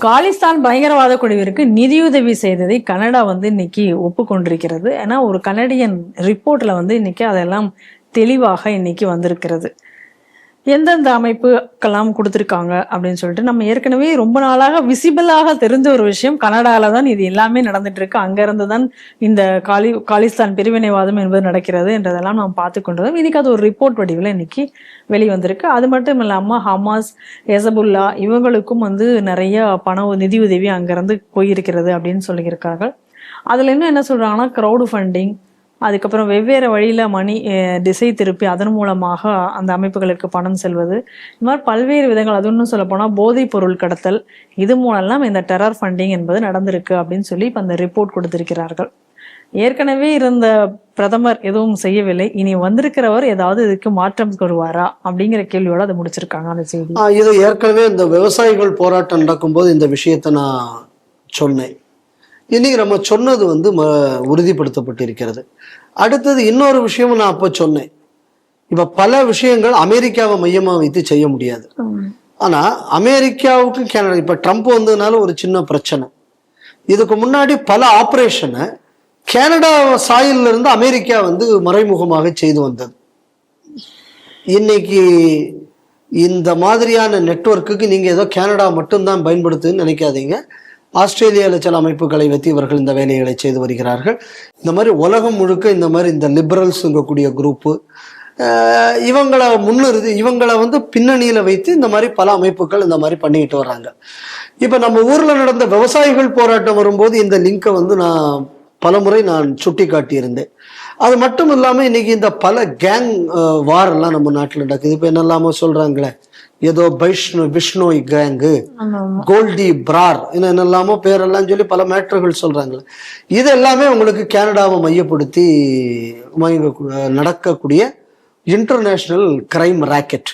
காலிஸ்தான் பயங்கரவாத குழுவிற்கு நிதியுதவி செய்ததை கனடா வந்து இன்னைக்கு ஒப்புக்கொண்டிருக்கிறது. ஏன்னா ஒரு கனடியன் ரிப்போர்ட்ல வந்து இன்னைக்கு அதெல்லாம் தெளிவாக இன்னைக்கு வந்திருக்கிறது. எந்தெந்த அமைப்புக்கெல்லாம் கொடுத்துருக்காங்க அப்படின்னு சொல்லிட்டு நம்ம ஏற்கனவே ரொம்ப நாளாக விசிபிளாக தெரிஞ்ச ஒரு விஷயம். கனடாவில் தான் இது எல்லாமே நடந்துட்டு இருக்கு. அங்கிருந்து தான் இந்த காலி காலிஸ்தான் பிரிவினைவாதம் என்பது நடக்கிறது என்றதெல்லாம் நாம் பார்த்து கொண்டதும் இன்னைக்கு அது ஒரு ரிப்போர்ட் வடிவில் இன்னைக்கு வெளிவந்திருக்கு. அது மட்டும் இல்லாமல் ஹமாஸ் எசபுல்லா இவங்களுக்கும் வந்து நிறைய பண நிதியுதவி அங்கிருந்து போயிருக்கிறது அப்படின்னு சொல்லியிருக்கார்கள் அதுல இன்னும் என்ன சொல்றாங்கன்னா க்ரௌடு ஃபண்டிங் அதுக்கப்புறம் வெவ்வேறு வழியில மணி அஹ், திசை திருப்பி அதன் மூலமாக அந்த அமைப்புகளுக்கு பணம் செல்வது. இந்த மாதிரி பல்வேறு விதங்கள். அது இன்னும் சொல்ல போனா போதைப் பொருள் கடத்தல். இது மூலம்லாம் இந்த டெரர் ஃபண்டிங் என்பது நடந்திருக்கு அப்படின்னு சொல்லி இப்போ அந்த ரிப்போர்ட் கொடுத்திருக்கிறார்கள். ஏற்கனவே இருந்த பிரதமர் எதுவும் செய்யவில்லை. இனி வந்திருக்கிறவர் ஏதாவது இதுக்கு மாற்றம் வருவாரா அப்படிங்கிற கேள்வியோட அதை முடிச்சிருக்காங்க அந்த செய்தி. இது ஏற்கனவே இந்த விவசாயிகள் போராட்டம் நடக்கும்போது இந்த விஷயத்தை நான் சொன்னேன். இன்னைக்கு நம்ம சொன்னது வந்து ம உறுதிப்படுத்தப்பட்டிருக்கிறது. அடுத்தது இன்னொரு விஷயமும் நான் அப்போ சொன்னேன். இப்ப பல விஷயங்கள் அமெரிக்காவை மையமா வைத்து செய்ய முடியாது. ஆனா அமெரிக்காவுக்கு கனடா இப்ப ட்ரம்ப் வந்ததுனால ஒரு சின்ன பிரச்சனை. இதுக்கு முன்னாடி பல ஆபரேஷனை கனடா சாயில்ல இருந்து அமெரிக்கா வந்து மறைமுகமாக செய்து வந்தது. இன்னைக்கு இந்த மாதிரியான நெட்வொர்க்குக்கு நீங்க ஏதோ கனடா மட்டும்தான் பயன்படுத்துன்னு நினைக்காதீங்க. ஆஸ்திரேலியாவில் சில அமைப்புகளை வைத்து இவர்கள் இந்த வேலைகளை செய்து வருகிறார்கள். இந்த மாதிரி உலகம் முழுக்க இந்த மாதிரி இந்த லிபரல்ஸுங்கக்கூடிய குரூப்பு இவங்களை முன்னிறுதி இவங்களை வந்து பின்னணியில் வைத்து இந்த மாதிரி பல அமைப்புகள் இந்த மாதிரி பண்ணிக்கிட்டு வர்றாங்க. இப்போ நம்ம ஊரில் நடந்த விவசாயிகள் போராட்டம் வரும்போது இந்த லிங்கை வந்து நான் பலமுறை நான் சுட்டி காட்டியிருந்தேன் அது மட்டும் இல்லாமல் இன்னைக்கு இந்த பல கேங் வார் எல்லாம் நம்ம நாட்டில் நடக்குது. இப்போ என்னெல்லாமோ சொல்கிறாங்களே ஏதோ வைஷ்ணு விஷ்ணோய் கேங்கு கோல்டி பிரார் இன்னும் என்னெல்லாமோ பேரெல்லாம் சொல்லி பல மேட்டர்கள் சொல்றாங்களே. இது எல்லாமே உங்களுக்கு கனடாவை மையப்படுத்தி நடக்கக்கூடிய இன்டர்நேஷனல் கிரைம் ராக்கெட்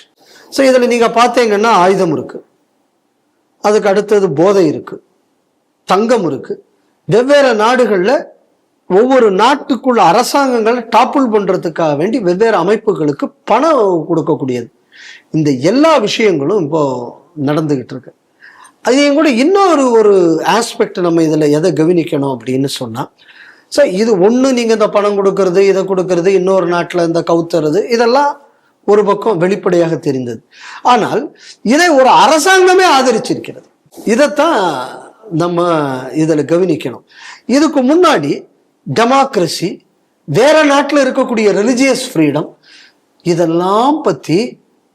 ஸோ இதில் நீங்க பார்த்தீங்கன்னா ஆயுதம் இருக்கு. அதுக்கு அடுத்தது போதை இருக்கு. தங்கம் இருக்கு. வெவ்வேறு நாடுகளில் ஒவ்வொரு நாட்டுக்குள்ள அரசாங்கங்களை டாப்புல் பண்றதுக்காக வேண்டி வெவ்வேறு அமைப்புகளுக்கு பணம் கொடுக்கக்கூடியது. இந்த எல்லா விஷயங்களும் இப்போ நடந்துகிட்டு இருக்கு அதையும் கூட இன்னொரு ஒரு ஆஸ்பெக்ட் நம்ம இதில் எதை கவனிக்கணும் அப்படின்னு சொன்னால் சார் இது ஒன்று நீங்க இந்த பணம் கொடுக்கறது இதை கொடுக்கறது இன்னொரு நாட்டில் இந்த கவுத்துறது இதெல்லாம் ஒரு பக்கம் வெளிப்படையாக தெரிந்தது. ஆனால் இதை ஒரு அரசாங்கமே ஆதரிச்சிருக்கிறது. இதைத்தான் நம்ம இதில் கவனிக்கணும். இதுக்கு முன்னாடி டெமோக்ரஸி வேற நாட்டில் இருக்கக்கூடிய ரிலிஜியஸ் ஃப்ரீடம் இதெல்லாம் பற்றி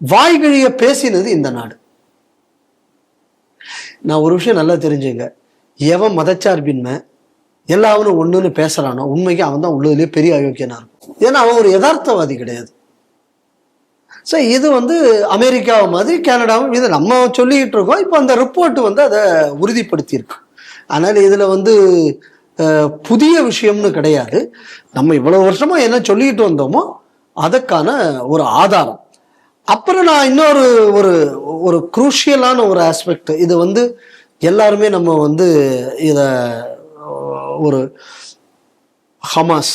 வாய்கழிய பேசினது இந்த நாடு. நான் ஒரு விஷயம் நல்லா தெரிஞ்சுங்க. எவன் மதச்சார்பின்மை எல்லாவனும் ஒன்றுன்னு பேசுகிறானோ உண்மைக்கு அவன் தான் உள்ளதுலேயே பெரிய அயோக்கியனாக இருக்கும் ஏன்னா அவன் ஒரு யதார்த்தவாதி கிடையாது. ஸோ இது வந்து அமெரிக்காவை மாதிரி கனடாவும் இது நம்ம சொல்லிக்கிட்டு இருக்கோம். இப்போ அந்த ரிப்போர்ட் வந்து அதை உறுதிப்படுத்தியிருக்கு. அதனால் இதில் வந்து புதிய விஷயம்னு கிடையாது. நம்ம இவ்வளோ வருஷமாக என்ன சொல்லிக்கிட்டு வந்தோமோ அதற்கான ஒரு ஆதாரம். அப்புறம் நான் இன்னொரு ஒரு ஒரு குரூஷியலான ஒரு ஆஸ்பெக்ட் இது வந்து எல்லாருமே நம்ம வந்து இதை ஒரு ஹமாஸ்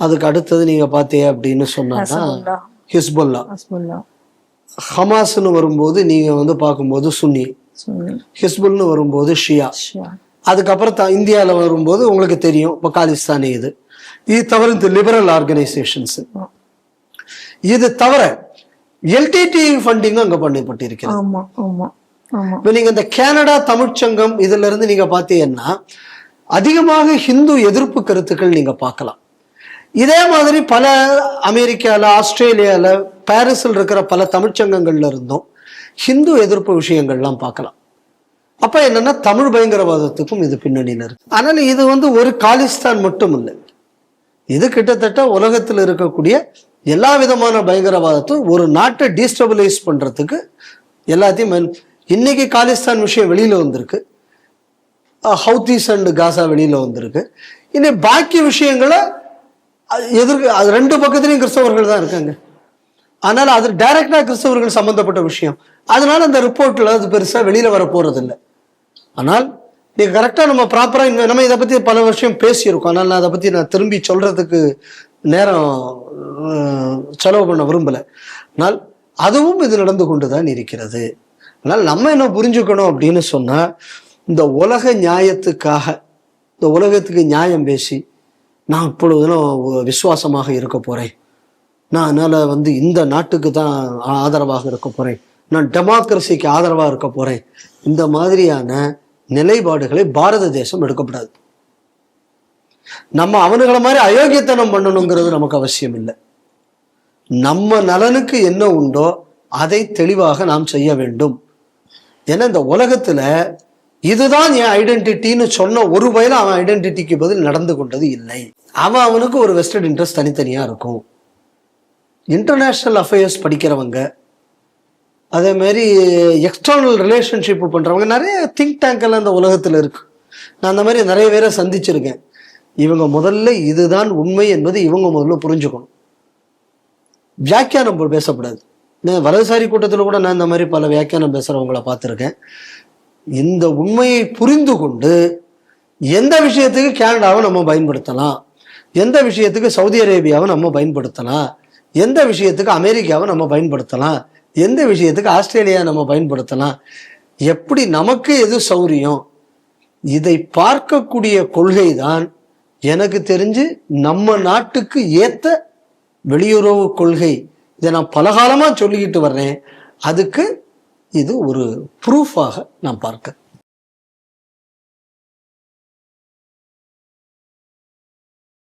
அதுக்கு அடுத்தது நீங்க பார்த்தீங்க அப்படின்னு சொன்னா ஹசபுல்லா. ஹிஸ்புல்லா. ஹமாஸ்னு வரும்போது நீங்க வந்து பார்க்கும்போது சுன்னி ஹிஸ்புல்னு வரும்போது ஷியா ஷியா. அதுக்கப்புறம் த இந்தியாவில் வரும்போது உங்களுக்கு தெரியும் இப்போ காலிஸ்தானி இது. இது தவிர இந்த லிபரல் ஆர்கனைசேஷன்ஸ் இது தவிர எல்டிடி ஃபண்டிங்கும் அங்கே பண்ணப்பட்டிருக்கிறது. ஆமா ஆமா இப்போ நீங்க இந்த கனடா தமிழ்ச்சங்கம் இதுல இருந்து நீங்க பார்த்தீங்கன்னா அதிகமாக ஹிந்து எதிர்ப்பு கருத்துக்கள் நீங்க பார்க்கலாம். இதே மாதிரி பல அமெரிக்கால ஆஸ்திரேலியால பாரிஸில் இருக்கிற பல தமிழ்ச்சங்கங்கள்ல இருந்தும் ஹிந்து எதிர்ப்பு விஷயங்கள்லாம் பார்க்கலாம். அப்ப என்னன்னா தமிழ் பயங்கரவாதத்துக்கும் இது பின்னணியில இருக்கு. ஆனால் இது வந்து ஒரு காலிஸ்தான் மட்டும் இல்லை. இது கிட்டத்தட்ட உலகத்தில் இருக்கக்கூடிய எல்லா விதமான பயங்கரவாதத்தையும் ஒரு நாட்டை டீஸ்டபிளைஸ் பண்ணுறதுக்கு எல்லாத்தையும் இன்னைக்கு காலிஸ்தான் விஷயம் வெளியில் வந்திருக்கு. ஹவுதீஸ் அண்டு காசா வெளியில் வந்திருக்கு. இனி பாக்கி விஷயங்களை எதிர்க்கு அது ரெண்டு பக்கத்துலையும் கிறிஸ்தவர்கள் தான் இருக்காங்க. ஆனால் அது டைரக்டாக கிறிஸ்தவர்கள் சம்மந்தப்பட்ட விஷயம். அதனால அந்த ரிப்போர்ட்டில் அது பெருசாக வெளியில் வர போகிறதில்ல இல்லை ஆனால் நீங்கள் கரெக்டாக நம்ம ப்ராப்பராக நம்ம இதை பற்றி பல வருஷம் பேசியிருக்கோம். ஆனால் நான் அதை பற்றி நான் திரும்பி சொல்கிறதுக்கு நேரம் செலவு பண்ண விரும்பலை. ஆனால் அதுவும் இது நடந்து கொண்டு தான் இருக்கிறது. அதனால் நம்ம என்ன புரிஞ்சுக்கணும் அப்படின்னு சொன்னால் இந்த உலக நியாயத்துக்காக இந்த உலகத்துக்கு நியாயம் பேசி நான் இப்பொழுதுலாம் விசுவாசமாக இருக்க போகிறேன் நான் அதனால் வந்து இந்த நாட்டுக்கு தான் ஆதரவாக இருக்க போகிறேன் நான் டெமோக்ரஸிக்கு ஆதரவாக இருக்க போகிறேன் இந்த மாதிரியான நிலைப்பாடுகளை பாரத தேசம் எடுக்கப்படாது. நம்ம அவனுங்களை மாதிரி அயோக்கியத்தனம் பண்ணணுங்கிறது நமக்கு அவசியம் இல்லை நம்ம நலனுக்கு என்ன உண்டோ அதை தெளிவாக நாம் செய்ய வேண்டும். ஏன்னா இந்த உலகத்துல இதுதான் என் ஐடென்டிட்டின்னு சொன்ன ஒரு வயல அவன் ஐடென்டிட்டிக்கு பதில் நடந்து கொண்டது இல்லை. அவன் அவனுக்கு ஒரு வெஸ்டட் இன்ட்ரெஸ்ட் தனித்தனியா இருக்கும். இன்டர்நேஷ்னல் அஃபேர்ஸ் படிக்கிறவங்க அதே மாதிரி எக்ஸ்டர்னல் ரிலேஷன்ஷிப் பண்றவங்க நிறைய திங்க் டேங்க் எல்லாம் இந்த உலகத்துல இருக்கு. நான் அந்த மாதிரி நிறைய பேரை சந்திச்சிருக்கேன். இவங்க முதல்ல இதுதான் உண்மை என்பது இவங்க முதல்ல புரிஞ்சுக்கணும். வியாக்கியானம் பேசக்கூடாது நான் வலதுசாரி கூட்டத்தில் கூட நான் இந்த மாதிரி பல வியாக்கியானம் பேசுறவங்கள பார்த்துருக்கேன். இந்த உண்மையை புரிந்து கொண்டு எந்த விஷயத்துக்கு கேனடாவை நம்ம பயன்படுத்தலாம்? எந்த விஷயத்துக்கு சவுதி அரேபியாவை நம்ம பயன்படுத்தலாம்? எந்த விஷயத்துக்கு அமெரிக்காவை நம்ம பயன்படுத்தலாம்? எந்த விஷயத்துக்கு ஆஸ்திரேலியா நம்ம பயன்படுத்தலாம்? எப்படி நமக்கு எது சௌரியம்? இதை பார்க்கக்கூடிய கொள்கை தான் எனக்கு தெரிஞ்சு நம்ம நாட்டுக்கு ஏத்த வெளியுறவு கொள்கை. இதை நான் பலகாலமாக சொல்லிக்கிட்டு வர்றேன். அதுக்கு இது ஒரு ப்ரூஃபாக நான் பார்க்கிறேன்.